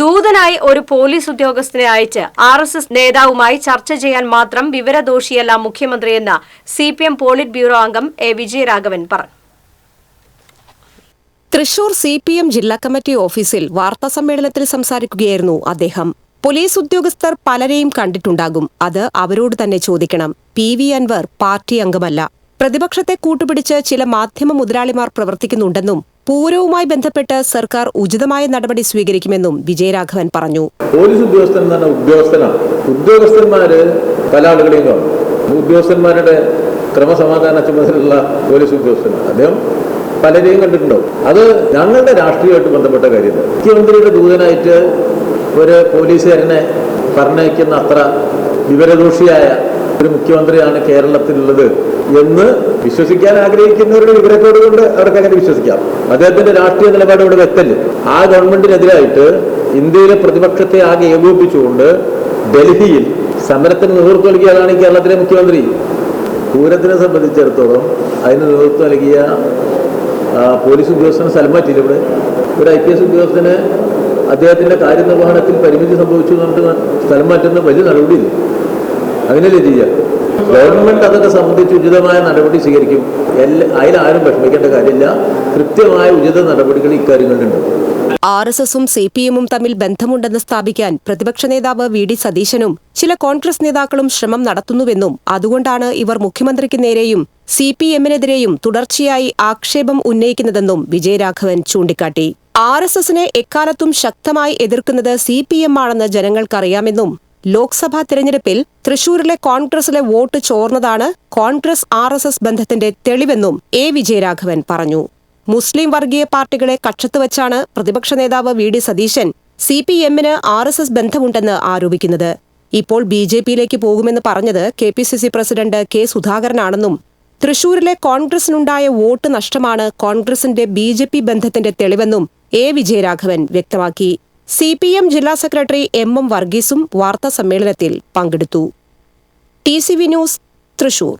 ദൂതനായി ഒരു പോലീസ് ഉദ്യോഗസ്ഥനെ അയച്ച് ആർ എസ് എസ് നേതാവുമായി ചർച്ച ചെയ്യാൻ മാത്രം വിവരദോഷിയല്ല മുഖ്യമന്ത്രിയെന്ന് C P M polit bureau അംഗം എ വിജയരാഘവൻ പറഞ്ഞു. തൃശൂർ സി പി എം ജില്ലാ കമ്മിറ്റി ഓഫീസിൽ വാർത്താ സമ്മേളനത്തിൽ സംസാരിക്കുകയായിരുന്നു അദ്ദേഹം. പോലീസ് ഉദ്യോഗസ്ഥർ പലരെയും കണ്ടിട്ടുണ്ടാകും. അത് അവരോട് തന്നെ ചോദിക്കണം. പി വി അൻവർ പാർട്ടി അംഗമല്ല. പ്രതിപക്ഷത്തെ കൂട്ടുപിടിച്ച് ചില മാധ്യമ മുതലാളിമാർ പ്രവർത്തിക്കുന്നുണ്ടെന്നും പൂരവുമായി ബന്ധപ്പെട്ട് സർക്കാർ ഉചിതമായ നടപടി സ്വീകരിക്കുമെന്നും വിജയരാഘവൻ പറഞ്ഞു. പോലീസ് ഉദ്യോഗസ്ഥൻ പറഞ്ഞാൽ ഉദ്യോഗസ്ഥനാണ്. ഉദ്യോഗസ്ഥന്മാര് പല ആളുകളെയും കാണും. ഉദ്യോഗസ്ഥന്മാരുടെ ക്രമസമാധാന ചുമതലയുള്ള പോലീസ് ഉദ്യോഗസ്ഥനാണ്. അദ്ദേഹം പലരെയും കണ്ടിട്ടുണ്ടാവും. അത് ഞങ്ങളുടെ രാഷ്ട്രീയമായിട്ട് ബന്ധപ്പെട്ട കാര്യമാണ് മുഖ്യമന്ത്രിയുടെ ദൂതനായിട്ട് ഒരു പോലീസുകാരനെ പറഞ്ഞയക്കുന്ന അത്ര വിവരദോഷിയായ ഒരു മുഖ്യമന്ത്രിയാണ് കേരളത്തിലുള്ളത് എന്ന് വിശ്വസിക്കാൻ ആഗ്രഹിക്കുന്നവരുടെ വിവരത്തോട് കൊണ്ട് അവർക്ക് അങ്ങനെ വിശ്വസിക്കാം. അദ്ദേഹത്തിന്റെ രാഷ്ട്രീയ നിലപാട് ഇവിടെ വ്യക്തല്ലേ ആ ഗവൺമെന്റിനെതിരായിട്ട് ഇന്ത്യയിലെ പ്രതിപക്ഷത്തെ ആകെ ഏകോപിപ്പിച്ചുകൊണ്ട് ഡൽഹിയിൽ സമരത്തിന് നേതൃത്വം നൽകിയതാണ് കേരളത്തിലെ മുഖ്യമന്ത്രി. പൂരത്തിനെ സംബന്ധിച്ചിടത്തോളം അതിന് നേതൃത്വം നൽകിയ പോലീസ് ഉദ്യോഗസ്ഥന് സ്ഥലം മാറ്റിയില്ല ഇവിടെ? ഒരു ഐ പി എസ് ഉദ്യോഗസ്ഥന് അദ്ദേഹത്തിന്റെ കാര്യനിർവഹണത്തിൽ പരിമിതി സംഭവിച്ചു എന്ന് പറഞ്ഞിട്ട് സ്ഥലം മാറ്റുന്ന വലിയ നടപടിയില്ല? അങ്ങനെയല്ലേ ചെയ്യുക ഗവൺമെന്റ് അതൊക്കെ സംബന്ധിച്ച് ഉചിതമായ നടപടി സ്വീകരിക്കും. എല്ലാ അതിലാരും വിഷമിക്കേണ്ട കാര്യമില്ല. കൃത്യമായ ഉചിത നടപടികൾ ഇക്കാര്യങ്ങളിലുണ്ട് ആർ എസ് എസും സി പി എമ്മും തമ്മിൽ ബന്ധമുണ്ടെന്ന് സ്ഥാപിക്കാൻ പ്രതിപക്ഷ നേതാവ് വി ഡി സതീശനും ചില കോൺഗ്രസ് നേതാക്കളും ശ്രമം നടത്തുന്നുവെന്നും അതുകൊണ്ടാണ് ഇവർ മുഖ്യമന്ത്രിക്ക് നേരെയും സി പി എമ്മിനെതിരെയും തുടർച്ചയായി ആക്ഷേപം ഉന്നയിക്കുന്നതെന്നും വിജയരാഘവൻ ചൂണ്ടിക്കാട്ടി. ആർ എസ് എസിനെ എക്കാലത്തും ശക്തമായി എതിർക്കുന്നത് സി പി എം ആണെന്ന് ജനങ്ങൾക്കറിയാമെന്നും ലോക്സഭാ തെരഞ്ഞെടുപ്പിൽ തൃശൂരിലെ കോൺഗ്രസിലെ വോട്ട് ചോർന്നതാണ് കോൺഗ്രസ് ആർ എസ് എസ് ബന്ധത്തിന്റെ തെളിവെന്നും എ വിജയരാഘവൻ പറഞ്ഞു. മുസ്ലിം വർഗീയ പാർട്ടികളെ കക്ഷത്ത് വച്ചാണ് പ്രതിപക്ഷ നേതാവ് V D Satheesan C P എമ്മിന് ആർ എസ് എസ് ബന്ധമുണ്ടെന്ന് ആരോപിക്കുന്നത്. ഇപ്പോൾ ബി ജെ പിയിലേക്ക് പോകുമെന്ന് പറഞ്ഞത് K P C C president K സുധാകരനാണെന്നും തൃശൂരിലെ കോൺഗ്രസിനുണ്ടായ വോട്ട് നഷ്ടമാണ് കോൺഗ്രസിന്റെ ബി ജെ പി ബന്ധത്തിന്റെ തെളിവെന്നും എ വിജയരാഘവൻ വ്യക്തമാക്കി. സി പി എം ജില്ലാ സെക്രട്ടറി എം എം വർഗീസും വാർത്താ സമ്മേളനത്തിൽ പങ്കെടുത്തു. T C V news Thrissur.